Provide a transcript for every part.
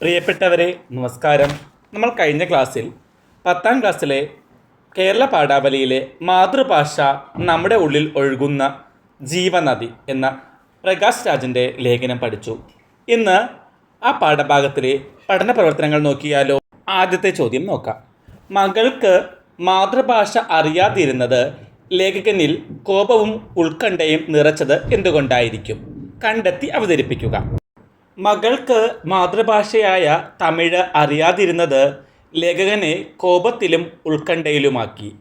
പ്രിയപ്പെട്ടവരെ നമസ്കാരം. നമ്മൾ കഴിഞ്ഞ ക്ലാസ്സിൽ പത്താം ക്ലാസ്സിലെ കേരള പാഠാവലിയിലെ മാതൃഭാഷ നമ്മുടെ ഉള്ളിൽ ഒഴുകുന്ന ജീവനദി എന്ന പ്രകാശ് രാജിന്റെ ലേഖനം പഠിച്ചു. ഇന്ന് ആ പാഠഭാഗത്തിലെ പഠന പ്രവർത്തനങ്ങൾ നോക്കിയാലോ ആദ്യത്തെ ചോദ്യം നോക്കാം. മകൾക്ക് മാതൃഭാഷ അറിയാതിരുന്നത് ലേഖകനിൽ കോപവും ഉത്കണ്ഠയും നിറച്ചത് എന്തുകൊണ്ടായിരിക്കും? കണ്ടെത്തി അവതരിപ്പിക്കുക. മകൾക്ക് മാതൃഭാഷയായ തമിഴ് അറിയാതിരുന്നത് ലേഖകനെ കോപത്തിലും ഉത്കണ്ഠയിലുമാക്കി.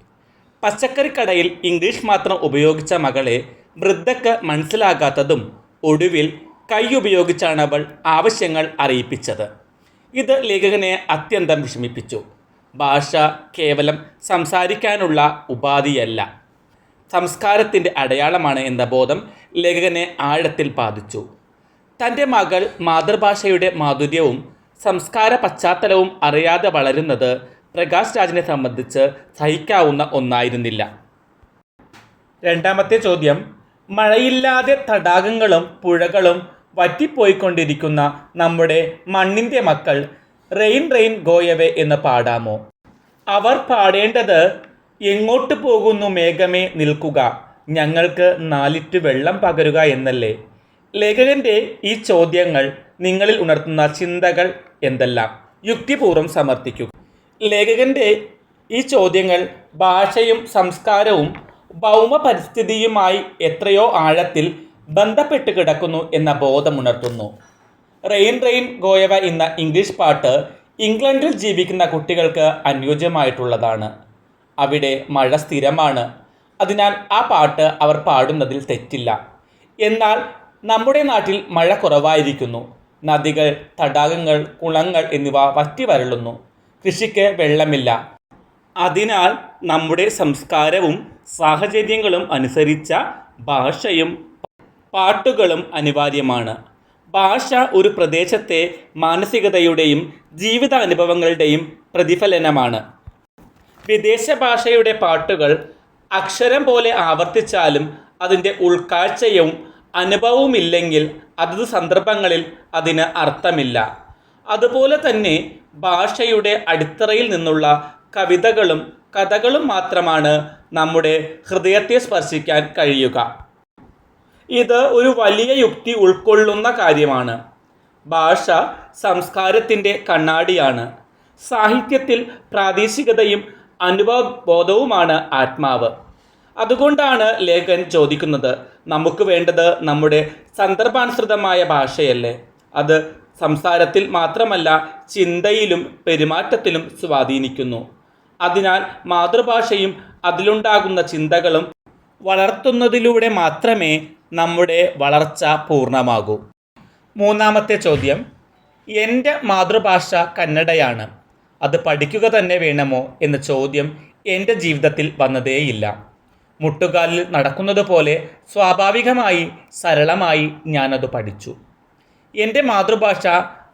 പച്ചക്കറിക്കടയിൽ ഇംഗ്ലീഷ് മാത്രം ഉപയോഗിച്ച മകളെ വൃദ്ധക്ക് മനസ്സിലാകാത്തതും ഒടുവിൽ കൈ ഉപയോഗിച്ചാണ് അവൾ ആവശ്യങ്ങൾ അറിയിപ്പിച്ചത്. ഇത് ലേഖകനെ അത്യന്തം വിഷമിപ്പിച്ചു. ഭാഷ കേവലം സംസാരിക്കാനുള്ള ഉപാധിയല്ല. സംസ്കാരത്തിന്റെ അടയാളമാണ് എന്ന ബോധം ലേഖകനെ ആഴത്തിൽ ബാധിച്ചു. തന്റെ മകൾ മാതൃഭാഷയുടെ മാധുര്യവും സംസ്കാര പശ്ചാത്തലവും അറിയാതെ വളരുന്നത് പ്രകാശ് രാജിനെ സംബന്ധിച്ച് സഹിക്കാവുന്ന ഒന്നായിരുന്നില്ല. രണ്ടാമത്തെ ചോദ്യം മഴയില്ലാതെ തടാകങ്ങളും പുഴകളും വറ്റിപ്പോയിക്കൊണ്ടിരിക്കുന്ന നമ്മുടെ മണ്ണിന്റെ മക്കൾ റെയിൻ റെയിൻ ഗോയവേ എന്ന് പാടാമോ? അവർ പാടേണ്ടത് എങ്ങോട്ട് പോകുന്നു മേഘമേ നിൽക്കുക. ഞങ്ങൾക്ക് നാലിറ്റ് വെള്ളം പകരുക എന്നല്ലേ. ലേഖകന്റെ ഈ ചോദ്യങ്ങൾ നിങ്ങളിൽ ഉണർത്തുന്ന ചിന്തകൾ എന്തെല്ലാം? യുക്തിപൂർവം സമർത്ഥിക്കുക ലേഖകന്റെ ഈ ചോദ്യങ്ങൾ ഭാഷയും സംസ്കാരവും ഭൗമ പരിസ്ഥിതിയുമായി എത്രയോ ആഴത്തിൽ ബന്ധപ്പെട്ട് കിടക്കുന്നു എന്ന ബോധമുണർത്തുന്നു റെയിൻ റെയിൻ ഗോയവ എന്ന ഇംഗ്ലീഷ് പാട്ട് ഇംഗ്ലണ്ടിൽ ജീവിക്കുന്ന കുട്ടികൾക്ക് അനുയോജ്യമായിട്ടുള്ളതാണ്. അവിടെ മഴ സ്ഥിരമാണ്. അതിനാൽ ആ പാട്ട് അവർ പാടുന്നതിൽ തെറ്റില്ല. എന്നാൽ നമ്മുടെ നാട്ടിൽ മഴ കുറവായിരിക്കുന്നു. നദികൾ തടാകങ്ങൾ കുളങ്ങൾ എന്നിവ വറ്റി വരളുന്നു. കൃഷിക്ക് വെള്ളമില്ല. അതിനാൽ നമ്മുടെ സംസ്കാരവും സാഹചര്യങ്ങളും അനുസരിച്ച ഭാഷയും പാട്ടുകളും അനിവാര്യമാണ്. ഭാഷ ഒരു പ്രദേശത്തെ മാനസികതയുടെയും ജീവിത അനുഭവങ്ങളുടെയും പ്രതിഫലനമാണ്. വിദേശ ഭാഷയുടെ പാട്ടുകൾ അക്ഷരം പോലെ ആവർത്തിച്ചാലും അതിന്റെ ഉൾക്കാഴ്ചയും അനുഭവവുമില്ലെങ്കിൽ അതത് സന്ദർഭങ്ങളിൽ അതിന് അർത്ഥമില്ല. അതുപോലെ തന്നെ ഭാഷയുടെ അടിത്തറയിൽ നിന്നുള്ള കവിതകളും കഥകളും മാത്രമാണ് നമ്മുടെ ഹൃദയത്തെ സ്പർശിക്കാൻ കഴിയുക. ഇത് ഒരു വലിയ യുക്തി ഉൾക്കൊള്ളുന്ന കാര്യമാണ്. ഭാഷ സംസ്കാരത്തിന്റെ കണ്ണാടിയാണ്. സാഹിത്യത്തിൽ പ്രാദേശികതയും അനുഭവബോധവുമാണ് ആത്മാവ്. അതുകൊണ്ടാണ് ലേഖൻ ചോദിക്കുന്നത് നമുക്ക് വേണ്ടത് നമ്മുടെ സന്ദർഭാനുസൃതമായ ഭാഷയല്ലേ? അത് സംസാരത്തിൽ മാത്രമല്ല ചിന്തയിലും പെരുമാറ്റത്തിലും സ്വാധീനിക്കുന്നു. അതിനാൽ മാതൃഭാഷയും അതിലുണ്ടാകുന്ന ചിന്തകളും വളർത്തുന്നതിലൂടെ മാത്രമേ നമ്മുടെ വളർച്ച പൂർണമാകൂ. മൂന്നാമത്തെ ചോദ്യം എന്റെ മാതൃഭാഷ കന്നഡയാണ്. അത് പഠിക്കുക തന്നെ വേണമോ? എന്ന ചോദ്യം എന്റെ ജീവിതത്തിൽ വന്നതേയില്ല. മുട്ടുകാലിൽ നടക്കുന്നത് പോലെ സ്വാഭാവികമായി സരളമായി ഞാനത് പഠിച്ചു. എന്റെ മാതൃഭാഷ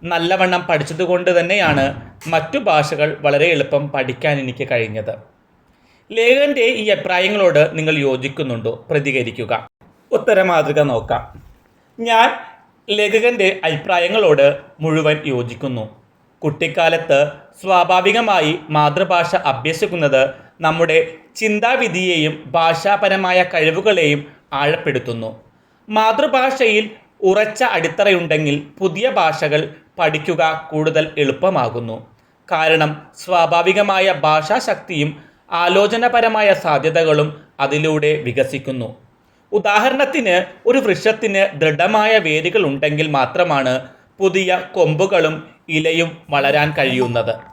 നല്ലവണ്ണം പഠിച്ചതുകൊണ്ട് തന്നെയാണ് മറ്റു ഭാഷകൾ വളരെ എളുപ്പം പഠിക്കാൻ എനിക്ക് കഴിഞ്ഞത്. ലേഖന്റെ ഈ അഭിപ്രായങ്ങളോട് നിങ്ങൾ യോജിക്കുന്നുണ്ടോ? പ്രതികരിക്കുക. ഉത്തര മാതൃക നോക്കാം. ഞാൻ ലേഖകന്റെ അഭിപ്രായങ്ങളോട് മുഴുവൻ യോജിക്കുന്നു. കുട്ടിക്കാലത്ത് സ്വാഭാവികമായി മാതൃഭാഷ അഭ്യസിക്കുന്നത് നമ്മുടെ ചിന്താവിധിയെയും ഭാഷാപരമായ കഴിവുകളെയും ആഴപ്പെടുത്തുന്നു. മാതൃഭാഷയിൽ ഉറച്ച അടിത്തറയുണ്ടെങ്കിൽ പുതിയ ഭാഷകൾ പഠിക്കുക കൂടുതൽ എളുപ്പമാകുന്നു. കാരണം സ്വാഭാവികമായ ഭാഷാശക്തിയും ആലോചനപരമായ സാധ്യതകളും അതിലൂടെ വികസിക്കുന്നു. ഉദാഹരണത്തിന് ഒരു വൃക്ഷത്തിന് ദൃഢമായ വേരുകൾ ഉണ്ടെങ്കിൽ മാത്രമാണ് പുതിയ കൊമ്പുകളും ഇലയും വളരാൻ കഴിയുന്നത്.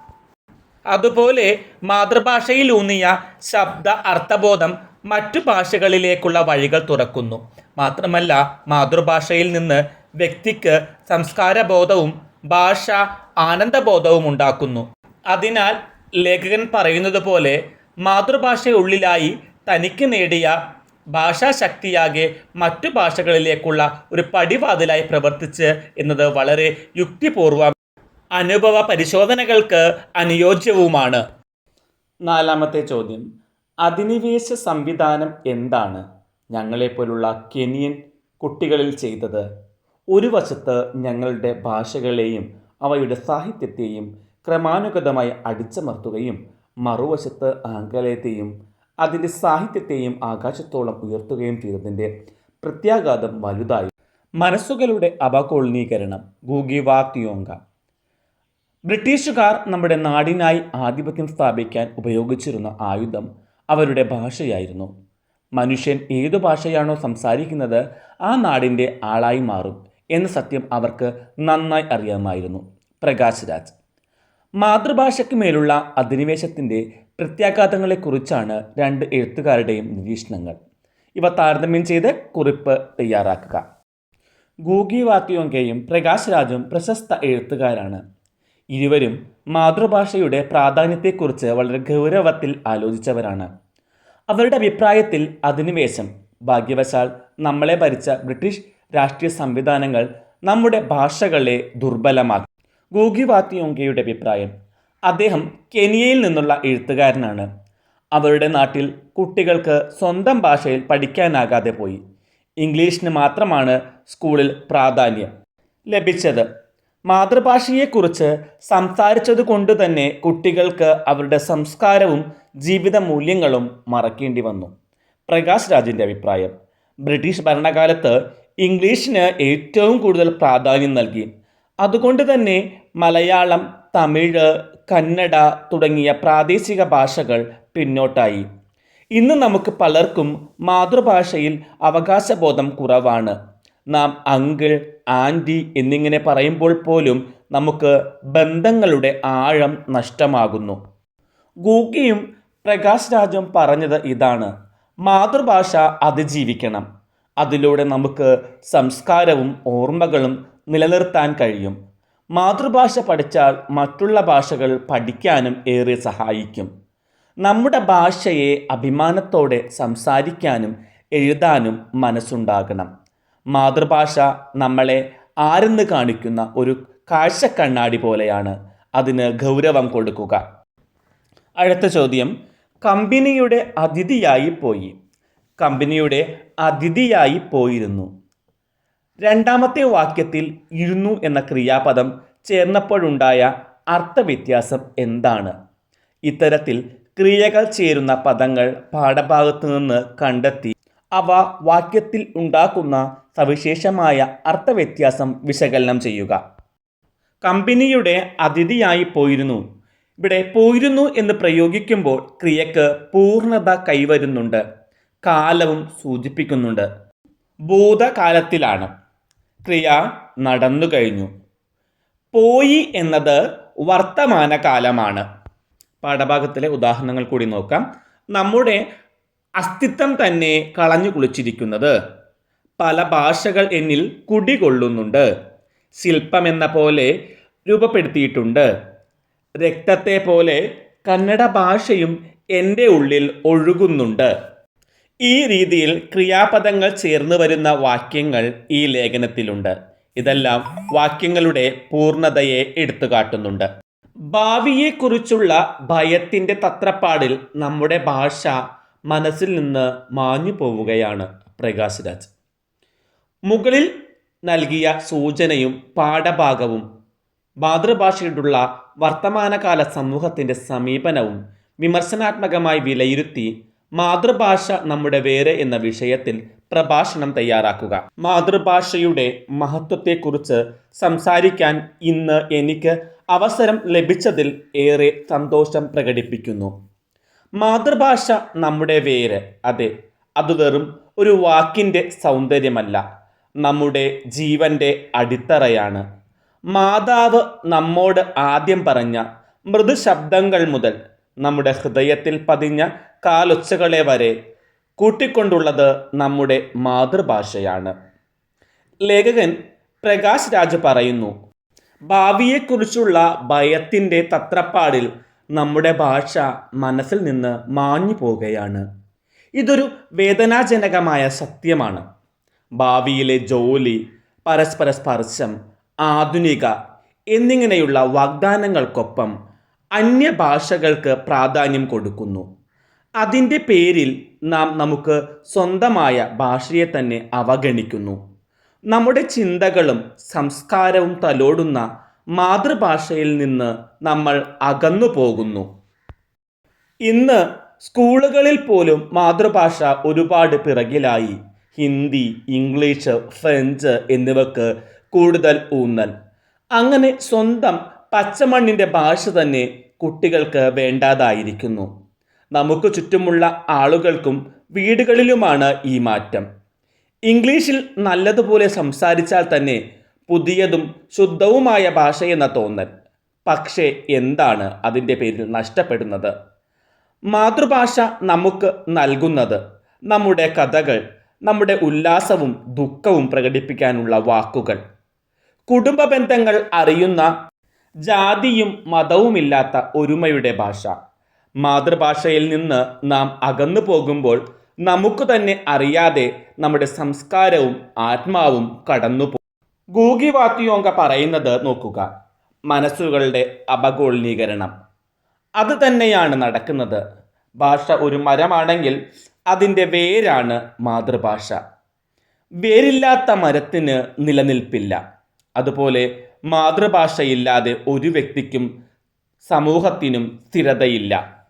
അതുപോലെ മാതൃഭാഷയിലൂന്നിയ ശബ്ദ അർത്ഥബോധം മറ്റു ഭാഷകളിലേക്കുള്ള വഴികൾ തുറക്കുന്നു. മാത്രമല്ല മാതൃഭാഷയിൽ നിന്ന് വ്യക്തിക്ക് സംസ്കാരബോധവും ഭാഷ ആനന്ദബോധവും ഉണ്ടാക്കുന്നു. അതിനാൽ ലേഖകൻ പറയുന്നത് പോലെ മാതൃഭാഷയുള്ളിലായി തനിക്ക് നേടിയ ഭാഷാശക്തിയാകെ മറ്റു ഭാഷകളിലേക്കുള്ള ഒരു പടിവാതിലായി പ്രവർത്തിച്ച് എന്നത് വളരെ യുക്തിപൂർവം അനുഭവ പരിശോധനകൾക്ക് അനുയോജ്യവുമാണ്. നാലാമത്തെ ചോദ്യം. അധിനിവേശ സംവിധാനം എന്താണ്? ഞങ്ങളെപ്പോലുള്ള കെനിയൻ കുട്ടികളിൽ ചെയ്തത്. ഒരു വശത്ത് ഞങ്ങളുടെ ഭാഷകളെയും അവയുടെ സാഹിത്യത്തെയും ക്രമാനുഗതമായി അടിച്ചമർത്തുകയും മറുവശത്ത് ആംഗലേയത്തെയും അതിന്റെ സാഹിത്യത്തെയും ആകാശത്തോളം ഉയർത്തുകയും ചെയ്തതിന്റെ പ്രത്യാഘാതം വലുതായി. മനസ്സുകളുടെ അപകോളനീകരണം. ഗൂഗി തിയോങ്ക ബ്രിട്ടീഷുകാർ നമ്മുടെ നാടിനായി ആധിപത്യം സ്ഥാപിക്കാൻ ഉപയോഗിച്ചിരുന്ന ആയുധം അവരുടെ ഭാഷയായിരുന്നു. മനുഷ്യൻ ഏതു ഭാഷയാണോ സംസാരിക്കുന്നത് ആ നാടിന്റെ ആളായി മാറും എന്ന സത്യം അവർക്ക് നന്നായി അറിയാമായിരുന്നു. പ്രകാശ് രാജ്. മാതൃഭാഷയ്ക്ക് മേലുള്ള അധിനിവേശത്തിന്റെ പ്രത്യാഘാതങ്ങളെക്കുറിച്ചാണ് രണ്ട് എഴുത്തുകാരുടെയും നിരീക്ഷണങ്ങൾ. ഇവ താരതമ്യം ചെയ്ത് കുറിപ്പ് തയ്യാറാക്കുക. ഗൂഗി വാത്യോങ്കയും പ്രകാശ് രാജും പ്രശസ്ത എഴുത്തുകാരാണ്. ഇരുവരും മാതൃഭാഷയുടെ പ്രാധാന്യത്തെക്കുറിച്ച് വളരെ ഗൗരവത്തിൽ ആലോചിച്ചവരാണ്. അവരുടെ അഭിപ്രായത്തിൽ അധിനിവേശം ഭാഗ്യവശാൽ നമ്മളെ ഭരിച്ച ബ്രിട്ടീഷ് രാഷ്ട്രീയ സംവിധാനങ്ങൾ നമ്മുടെ ഭാഷകളെ ദുർബലമാക്കി. ഗൂഗി വാത്തിയോങ്കയുടെ അഭിപ്രായം അദ്ദേഹം കെനിയയിൽ നിന്നുള്ള എഴുത്തുകാരനാണ്. അവരുടെ നാട്ടിൽ കുട്ടികൾക്ക് സ്വന്തം ഭാഷയിൽ പഠിക്കാനാകാതെ പോയി. ഇംഗ്ലീഷിന് മാത്രമാണ് സ്കൂളിൽ പ്രാധാന്യം ലഭിച്ചത്. മാതൃഭാഷയെക്കുറിച്ച് സംസാരിച്ചത് കൊണ്ട് തന്നെ കുട്ടികൾക്ക് അവരുടെ സംസ്കാരവും ജീവിത മൂല്യങ്ങളും മറക്കേണ്ടി വന്നു. പ്രകാശ് രാജിന്റെ അഭിപ്രായം. ബ്രിട്ടീഷ് ഭരണകാലത്ത് ഇംഗ്ലീഷിന് ഏറ്റവും കൂടുതൽ പ്രാധാന്യം നൽകി. അതുകൊണ്ട് തന്നെ മലയാളം തമിഴ് കന്നഡ തുടങ്ങിയ പ്രാദേശിക ഭാഷകൾ പിന്നോട്ടായി. ഇന്ന് നമുക്ക് പലർക്കും മാതൃഭാഷയിൽ അവകാശബോധം കുറവാണ്. നാം അങ്കിൾ ആന്റി എന്നിങ്ങനെ പറയുമ്പോൾ പോലും നമുക്ക് ബന്ധങ്ങളുടെ ആഴം നഷ്ടമാകുന്നു. ഗൂഗിയും പ്രകാശ് രാജും പറഞ്ഞത് ഇതാണ്. മാതൃഭാഷ അതിജീവിക്കണം. അതിലൂടെ നമുക്ക് സംസ്കാരവും ഓർമ്മകളും നിലനിർത്താൻ കഴിയും. മാതൃഭാഷ പഠിച്ചാൽ മറ്റുള്ള ഭാഷകൾ പഠിക്കാനും ഏറെ സഹായിക്കും. നമ്മുടെ ഭാഷയെ അഭിമാനത്തോടെ സംസാരിക്കാനും എഴുതാനും മനസ്സുണ്ടാകണം. മാതൃഭാഷ നമ്മളെ ആരെന്ന് കാണിക്കുന്ന ഒരു കാഴ്ചക്കണ്ണാടി പോലെയാണ് അതിന് ഗൗരവം കൊടുക്കുക. അടുത്ത ചോദ്യം കമ്പനിയുടെ അതിഥിയായി പോയി. കമ്പനിയുടെ അതിഥിയായി പോയിരുന്നു. രണ്ടാമത്തെ വാക്യത്തിൽ ഇരുന്നു എന്ന ക്രിയാപദം ചേർന്നപ്പോഴുണ്ടായ അർത്ഥവ്യത്യാസം എന്താണ്? ഇത്തരത്തിൽ ക്രിയകൾ ചേരുന്ന പദങ്ങൾ പാഠഭാഗത്തു നിന്ന് കണ്ടെത്തി അവ വാക്യത്തിൽ ഉണ്ടാക്കുന്ന സവിശേഷമായ അർത്ഥവ്യത്യാസം വിശകലനം ചെയ്യുക. കമ്പനിയുടെ അതിഥിയായി പോയിരുന്നു. ഇവിടെ പോയിരുന്നു എന്ന് പ്രയോഗിക്കുമ്പോൾ ക്രിയക്ക് പൂർണത കൈവരുന്നുണ്ട്. കാലവും സൂചിപ്പിക്കുന്നുണ്ട്. ഭൂതകാലത്തിലാണ് ക്രിയ നടന്നു കഴിഞ്ഞു. പോയി എന്നത് വർത്തമാന കാലമാണ് പാഠഭാഗത്തിലെ ഉദാഹരണങ്ങൾ കൂടി നോക്കാം. നമ്മുടെ അസ്തിത്വം തന്നെ കളഞ്ഞു കുളിച്ചിരിക്കുന്നത്. പല ഭാഷകൾ എന്നിൽ കുടികൊള്ളുന്നുണ്ട്. ശില്പം എന്ന പോലെ രൂപപ്പെടുത്തിയിട്ടുണ്ട്. രക്തത്തെ പോലെ കന്നഡ ഭാഷയും എന്റെ ഉള്ളിൽ ഒഴുകുന്നുണ്ട്. ഈ രീതിയിൽ ക്രിയാപദങ്ങൾ ചേർന്ന് വരുന്ന വാക്യങ്ങൾ ഈ ലേഖനത്തിലുണ്ട്. ഇതെല്ലാം വാക്യങ്ങളുടെ പൂർണതയെ എടുത്തു കാട്ടുന്നുണ്ട് ഭാവിയെക്കുറിച്ചുള്ള ഭയത്തിന്റെ തത്രപ്പാടിൽ നമ്മുടെ ഭാഷ മനസ്സിൽ നിന്ന് മാഞ്ഞു പോവുകയാണ് പ്രകാശ് രാജ്. മുകളിൽ നൽകിയ സൂചനയും പാഠഭാഗവും മാതൃഭാഷയോടുള്ള വർത്തമാനകാല സമൂഹത്തിന്റെ സമീപനവും വിമർശനാത്മകമായി വിലയിരുത്തി മാതൃഭാഷ നമ്മുടെ വേറെ എന്ന വിഷയത്തിൽ പ്രഭാഷണം തയ്യാറാക്കുക. മാതൃഭാഷയുടെ മഹത്വത്തെക്കുറിച്ച് സംസാരിക്കാൻ ഇന്ന് എനിക്ക് അവസരം ലഭിച്ചതിൽ ഏറെ സന്തോഷം പ്രകടിപ്പിക്കുന്നു. മാതൃഭാഷ നമ്മുടെ വേര് അതെ അത് വെറും ഒരു വാക്കിന്റെ സൗന്ദര്യമല്ല. നമ്മുടെ ജീവന്റെ അടിത്തറയാണ്. മാതാവ് നമ്മോട് ആദ്യം പറഞ്ഞ മൃദുശബ്ദങ്ങൾ മുതൽ നമ്മുടെ ഹൃദയത്തിൽ പതിഞ്ഞ കാലൊച്ചകളെ വരെ കൂട്ടിക്കൊണ്ടുള്ളത് നമ്മുടെ മാതൃഭാഷയാണ്. ലേഖകൻ പ്രകാശ് രാജ് പറയുന്നു ഭാവിയെക്കുറിച്ചുള്ള ഭയത്തിന്റെ തത്രപ്പാടിൽ നമ്മുടെ ഭാഷ മനസ്സിൽ നിന്ന് മാഞ്ഞു പോകുകയാണ് ഇതൊരു വേദനാജനകമായ സത്യമാണ്. ഭാവിയിലെ ജോലി പരസ്പര സ്പർശം ആധുനിക എന്നിങ്ങനെയുള്ള വാഗ്ദാനങ്ങൾക്കൊപ്പം അന്യഭാഷകൾക്ക് പ്രാധാന്യം കൊടുക്കുന്നു. അതിന്റെ പേരിൽ നാം നമുക്ക് സ്വന്തമായ ഭാഷയെ തന്നെ അവഗണിക്കുന്നു. നമ്മുടെ ചിന്തകളും സംസ്കാരവും തലോടുന്ന മാതൃഭാഷയിൽ നിന്ന് നമ്മൾ അകന്നു പോകുന്നു. ഇന്ന് സ്കൂളുകളിൽ പോലും മാതൃഭാഷ ഒരുപാട് പിറകിലായി. ഹിന്ദി ഇംഗ്ലീഷ് ഫ്രഞ്ച് എന്നിവക്ക് കൂടുതൽ ഊന്നൽ. അങ്ങനെ സ്വന്തം പച്ചമണ്ണിന്റെ ഭാഷ തന്നെ കുട്ടികൾക്ക് വേണ്ടാതായിരിക്കുന്നു. നമുക്ക് ചുറ്റുമുള്ള ആളുകൾക്കും വീടുകളിലുമാണ് ഈ മാറ്റം. ഇംഗ്ലീഷിൽ നല്ലതുപോലെ സംസാരിച്ചാൽ തന്നെ പുതിയതും ശുദ്ധവുമായ ഭാഷയെന്ന തോന്നൽ. പക്ഷേ എന്താണ് അതിന്റെ പേരിൽ നഷ്ടപ്പെടുന്നത്? മാതൃഭാഷ നമുക്ക് നൽകുന്നത് നമ്മുടെ കഥകൾ നമ്മുടെ ഉല്ലാസവും ദുഃഖവും പ്രകടിപ്പിക്കാനുള്ള വാക്കുകൾ. കുടുംബ ബന്ധങ്ങൾ അറിയുന്ന ജാതിയും മതവുമില്ലാത്ത ഒരുമയുടെ ഭാഷ. മാതൃഭാഷയിൽ നിന്ന് നാം അകന്നു പോകുമ്പോൾ നമുക്ക് തന്നെ അറിയാതെ നമ്മുടെ സംസ്കാരവും ആത്മാവും കടന്നു ഗൂഗി വാത്തിയോങ്ക പറയുന്നത് നോക്കുക. മനസ്സുകളുടെ അപഗോളീകരണം അത് തന്നെയാണ് നടക്കുന്നത്. ഭാഷ ഒരു മരമാണെങ്കിൽ അതിന്റെ വേരാണ് മാതൃഭാഷ. വേരില്ലാത്ത മരത്തിന് നിലനിൽപ്പില്ല. അതുപോലെ മാതൃഭാഷയില്ലാതെ ഒരു വ്യക്തിക്കും സമൂഹത്തിനും സ്ഥിരതയില്ല.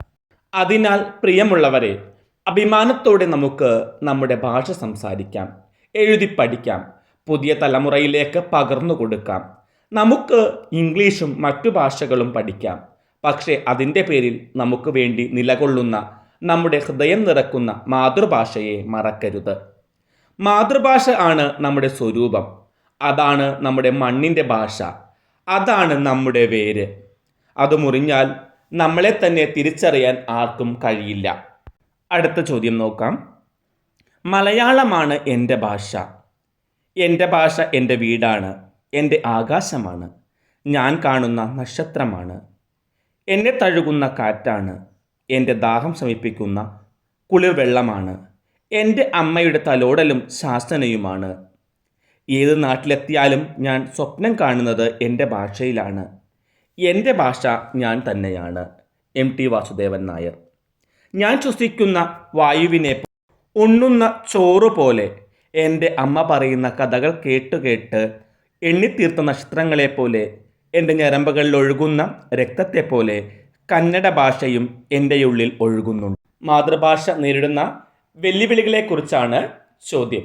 അതിനാൽ പ്രിയമുള്ളവരെ അഭിമാനത്തോടെ നമുക്ക് നമ്മുടെ ഭാഷ സംസാരിക്കാം എഴുതി പഠിക്കാം പുതിയ തലമുറയിലേക്ക് പകർന്നു കൊടുക്കാം. നമുക്ക് ഇംഗ്ലീഷും മറ്റു ഭാഷകളും പഠിക്കാം. പക്ഷേ അതിന്റെ പേരിൽ നമുക്ക് വേണ്ടി നിലകൊള്ളുന്ന നമ്മുടെ ഹൃദയം നിറക്കുന്ന മാതൃഭാഷയെ മറക്കരുത്. മാതൃഭാഷ ആണ് നമ്മുടെ സ്വരൂപം. അതാണ് നമ്മുടെ മണ്ണിന്റെ ഭാഷ. അതാണ് നമ്മുടെ വേര്. അത് മുറിഞ്ഞാൽ നമ്മളെ തന്നെ തിരിച്ചറിയാൻ ആർക്കും കഴിയില്ല. അടുത്ത ചോദ്യം നോക്കാം. മലയാളമാണ് എന്റെ ഭാഷ. എന്റെ ഭാഷ എന്റെ വീടാണ്. എന്റെ ആകാശമാണ്. ഞാൻ കാണുന്ന നക്ഷത്രമാണ്. എന്നെ തഴുകുന്ന കാറ്റാണ്. എന്റെ ദാഹം ശമിപ്പിക്കുന്ന കുളിർ വെള്ളമാണ്. എന്റെ അമ്മയുടെ തലോടലും ശാസനയുമാണ്. ഏത് നാട്ടിലെത്തിയാലും ഞാൻ സ്വപ്നം കാണുന്നത് എന്റെ ഭാഷയിലാണ്. എന്റെ ഭാഷ ഞാൻ തന്നെയാണ്. M T Vasudevan Nair. ഞാൻ ശ്വസിക്കുന്ന വായുവിനെ ഉണ്ണുന്ന ചോറ് പോലെ എന്റെ അമ്മ പറയുന്ന കഥകൾ കേട്ട് കേട്ട് എണ്ണിത്തീർത്ത നക്ഷത്രങ്ങളെപ്പോലെ എന്റെ ഞരമ്പകളിൽ ഒഴുകുന്ന രക്തത്തെപ്പോലെ കന്നഡ ഭാഷയും എന്റെ ഉള്ളിൽ ഒഴുകുന്നുണ്ട്. മാതൃഭാഷ നേരിടുന്ന വെല്ലുവിളികളെക്കുറിച്ചാണ് ചോദ്യം.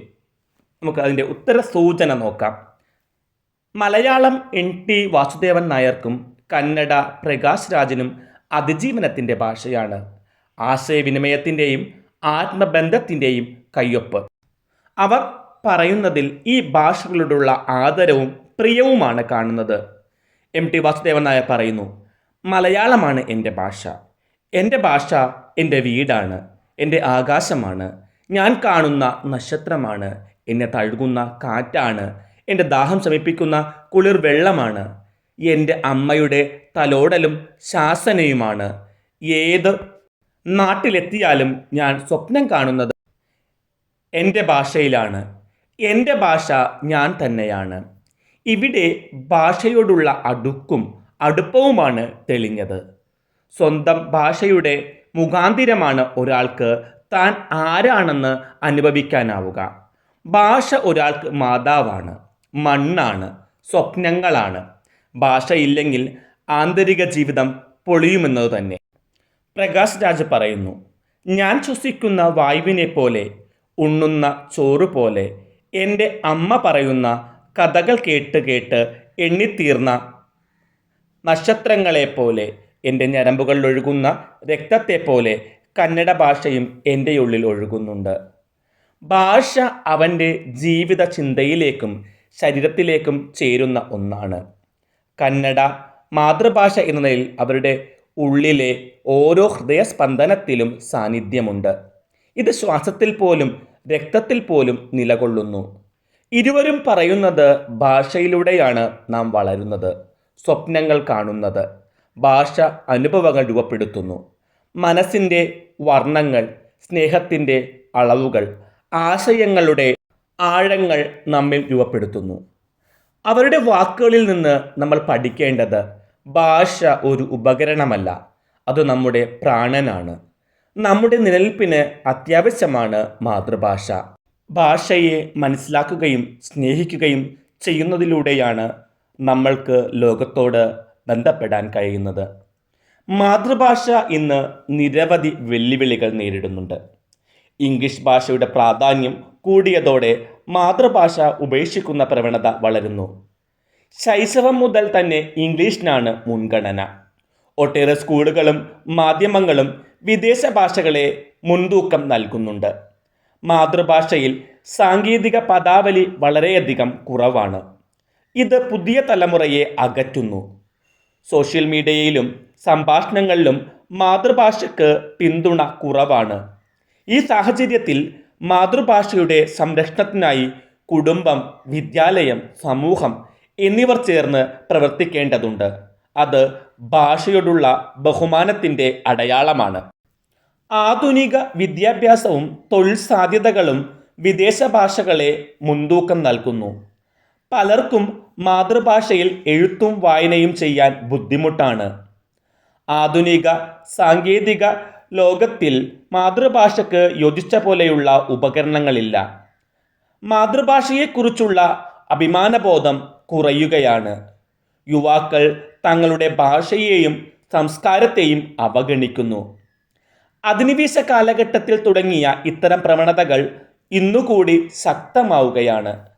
നമുക്ക് അതിന്റെ ഉത്തര സൂചന നോക്കാം. മലയാളം എൻ ടി വാസുദേവൻ നായർക്കും കന്നഡ പ്രകാശ് രാജിനും അതിജീവനത്തിന്റെ ഭാഷയാണ്. ആശയവിനിമയത്തിന്റെയും ആത്മബന്ധത്തിന്റെയും കയ്യൊപ്പ്. അവർ പറയുന്നതിൽ ഈ ഭാഷകളോടുള്ള ആദരവും പ്രിയവുമാണ് കാണുന്നത്. എം ടി വാസുദേവൻ നായർ പറയുന്നു മലയാളമാണ് എന്റെ ഭാഷ. എന്റെ ഭാഷ എന്റെ വീടാണ്. എന്റെ ആകാശമാണ്. ഞാൻ കാണുന്ന നക്ഷത്രമാണ്. എന്നെ തഴുകുന്ന കാറ്റാണ്. എന്റെ ദാഹം ശമിപ്പിക്കുന്ന കുളിർ വെള്ളമാണ്. എന്റെ അമ്മയുടെ തലോടലും ശാസനയുമാണ്. ഏത് നാട്ടിലെത്തിയാലും ഞാൻ സ്വപ്നം കാണുന്നത് എന്റെ ഭാഷയിലാണ്. എന്റെ ഭാഷ ഞാൻ തന്നെയാണ്. ഇവിടെ ഭാഷയോടുള്ള അടുക്കും അടുപ്പവുമാണ് തെളിഞ്ഞത്. സ്വന്തം ഭാഷയുടെ മുഖാന്തിരമാണ് ഒരാൾക്ക് താൻ ആരാണെന്ന് അനുഭവിക്കാനാവുക. ഭാഷ ഒരാൾക്ക് മാതാവാണ് മണ്ണാണ് സ്വപ്നങ്ങളാണ്. ഭാഷയില്ലെങ്കിൽ ആന്തരിക ജീവിതം പൊളിയുമെന്നത് തന്നെ. പ്രകാശ് രാജ് പറയുന്നു ഞാൻ ശ്വസിക്കുന്ന വായുവിനെ പോലെ ഉണ്ണുന്ന ചോറ് പോലെ എന്റെ അമ്മ പറയുന്ന കഥകൾ കേട്ട് കേട്ട് എണ്ണിത്തീർന്ന നക്ഷത്രങ്ങളെപ്പോലെ എന്റെ ഞരമ്പുകളിൽ ഒഴുകുന്ന രക്തത്തെപ്പോലെ കന്നഡ ഭാഷയും എന്റെ ഉള്ളിൽ ഒഴുകുന്നുണ്ട്. ഭാഷ അവന്റെ ജീവിത ചിന്തയിലേക്കും ശരീരത്തിലേക്കും ചേരുന്ന ഒന്നാണ്. കന്നഡ മാതൃഭാഷ എന്ന നിലയിൽ അവരുടെ ഉള്ളിലെ ഓരോ ഹൃദയസ്പന്ദനത്തിലും സാന്നിധ്യമുണ്ട്. ഇത് ശ്വാസത്തിൽ പോലും രക്തത്തിൽ പോലും നിലകൊള്ളുന്നു. ഇരുവരും പറയുന്നത് ഭാഷയിലൂടെയാണ് നാം വളരുന്നത്. സ്വപ്നങ്ങൾ കാണുന്നത്. ഭാഷ അനുഭവങ്ങൾ രൂപപ്പെടുത്തുന്നു. മനസ്സിന്റെ വർണങ്ങൾ സ്നേഹത്തിന്റെ അളവുകൾ ആശയങ്ങളുടെ ആഴങ്ങൾ നമ്മിൽ രൂപപ്പെടുത്തുന്നു. അവരുടെ വാക്കുകളിൽ നിന്ന് നമ്മൾ പഠിക്കേണ്ടത് ഭാഷ ഒരു ഉപകരണമല്ല അത് നമ്മുടെ പ്രാണനാണ്. നമ്മുടെ നിലനിൽപ്പിന് അത്യാവശ്യമാണ് മാതൃഭാഷ. ഭാഷയെ മനസ്സിലാക്കുകയും സ്നേഹിക്കുകയും ചെയ്യുന്നതിലൂടെയാണ് നമ്മൾക്ക് ലോകത്തോട് ബന്ധപ്പെടാൻ കഴിയുന്നത്. മാതൃഭാഷ ഇന്ന് നിരവധി വെല്ലുവിളികൾ നേരിടുന്നുണ്ട്. ഇംഗ്ലീഷ് ഭാഷയുടെ പ്രാധാന്യം കൂടിയതോടെ മാതൃഭാഷ ഉപേക്ഷിക്കുന്ന പ്രവണത വളരുന്നു. ശൈശവം മുതൽ തന്നെ ഇംഗ്ലീഷിനാണ് മുൻഗണന. ഒട്ടേറെ സ്കൂളുകളും മാധ്യമങ്ങളും വിദേശ ഭാഷകളെ മുൻതൂക്കം നൽകുന്നുണ്ട്. മാതൃഭാഷയിൽ സാങ്കേതിക പദാവലി വളരെയധികം കുറവാണ്. ഇത് പുതിയ തലമുറയെ അകറ്റുന്നു. സോഷ്യൽ മീഡിയയിലും സംഭാഷണങ്ങളിലും മാതൃഭാഷയ്ക്ക് പിന്തുണ കുറവാണ്. ഈ സാഹചര്യത്തിൽ മാതൃഭാഷയുടെ സംരക്ഷണത്തിനായി കുടുംബം വിദ്യാലയം സമൂഹം എന്നിവർ ചേർന്ന് പ്രവർത്തിക്കേണ്ടതുണ്ട്. അത് ഭാഷയോടുള്ള ബഹുമാനത്തിന്റെ അടയാളമാണ്. ആധുനിക വിദ്യാഭ്യാസവും തൊഴിൽ സാധ്യതകളും വിദേശ ഭാഷകളെ മുൻതൂക്കം നൽകുന്നു. പലർക്കും മാതൃഭാഷയിൽ എഴുത്തും വായനയും ചെയ്യാൻ ബുദ്ധിമുട്ടാണ്. ആധുനിക സാങ്കേതിക ലോകത്തിൽ മാതൃഭാഷയ്ക്ക് യോജിച്ച പോലെയുള്ള ഉപകരണങ്ങളില്ല. മാതൃഭാഷയെക്കുറിച്ചുള്ള അഭിമാനബോധം കുറയുകയാണ്. യുവാക്കൾ തങ്ങളുടെ ഭാഷയെയും സംസ്കാരത്തെയും അവഗണിക്കുന്നു. അധിനിവേശ കാലഘട്ടത്തിൽ തുടങ്ങിയ ഇത്തരം പ്രവണതകൾ ഇന്നുകൂടി ശക്തമാവുകയാണ്.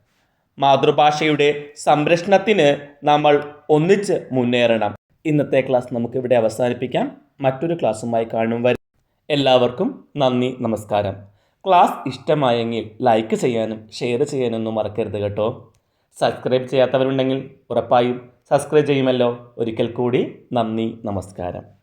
മാതൃഭാഷയുടെ സംരക്ഷണത്തിന് നമ്മൾ ഒന്നിച്ച് മുന്നേറണം. ഇന്നത്തെ ക്ലാസ് നമുക്കിവിടെ അവസാനിപ്പിക്കാം. മറ്റൊരു ക്ലാസ്സുമായി കാണും വരെ. എല്ലാവർക്കും നന്ദി നമസ്കാരം. ക്ലാസ് ഇഷ്ടമായെങ്കിൽ ലൈക്ക് ചെയ്യാനും ഷെയർ ചെയ്യാനൊന്നും മറക്കരുത് കേട്ടോ. സബ്സ്ക്രൈബ് ചെയ്യാത്തവരുണ്ടെങ്കിൽ ഉറപ്പായും സബ്സ്ക്രൈബ് ചെയ്യുമല്ലോ. ഒരിക്കൽ കൂടി നന്ദി നമസ്കാരം.